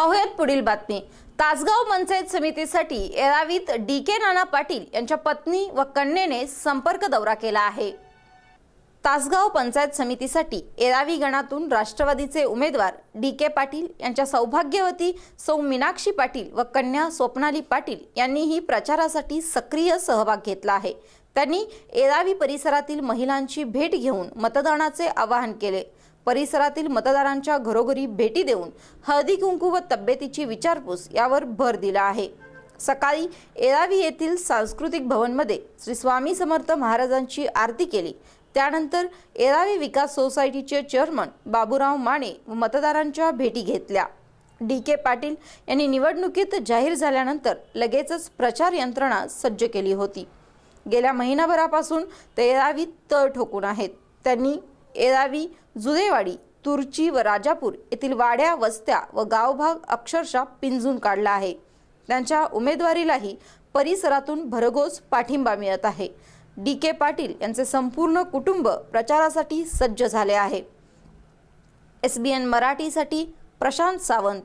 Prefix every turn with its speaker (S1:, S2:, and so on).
S1: पाहुयात पुढील बातमी. तासगाव पंचायत समितीसाठी एरावीत डी के नाना पाटील यांच्या पत्नी व कन्येने संपर्क दौरा केला आहे. तासगाव पंचायत समितीसाठी एरावी गणातून राष्ट्रवादीचे उमेदवार डी के पाटील यांच्या सौभाग्यवती सौ मीनाक्षी पाटील व कन्या स्वप्नाली पाटील यांनीही प्रचारासाठी सक्रिय सहभाग घेतला आहे. त्यांनी एरावी परिसरातील महिलांची भेट घेऊन मतदानाचे आवाहन केले. परिसरातील मतदारांच्या घरोघरी भेटी देऊन हळदी कुंकू व तब्येतीची विचारपूस यावर भर दिला आहे. सकाळी एरावी येथील सांस्कृतिक भवनमध्ये श्री स्वामी समर्थ महाराजांची आरती केली. त्यानंतर एरावी विकास सोसायटीचे चेअरमन बाबूराव माने व मतदारांच्या भेटी घेतल्या. डी के पाटील यांनी निवडणुकीत जाहीर झाल्यानंतर लगेचच प्रचार यंत्रणा सज्ज केली होती. गेल्या महिनाभरापासून ते येरावीत तळ ठोकून आहेत. त्यांनी येरावी जुदेवाडी तुर्ची व राजापूर येथील वाड्या वस्त्या व गावभाग अक्षरशः पिंजून काढला आहे. त्यांच्या उमेदवारीलाही परिसरातून भरघोस पाठिंबा मिळत आहे. डी के पाटील यांचे संपूर्ण कुटुंब प्रचारासाठी सज्ज झाले आहे. एस बी एन मराठीसाठी प्रशांत सावंत.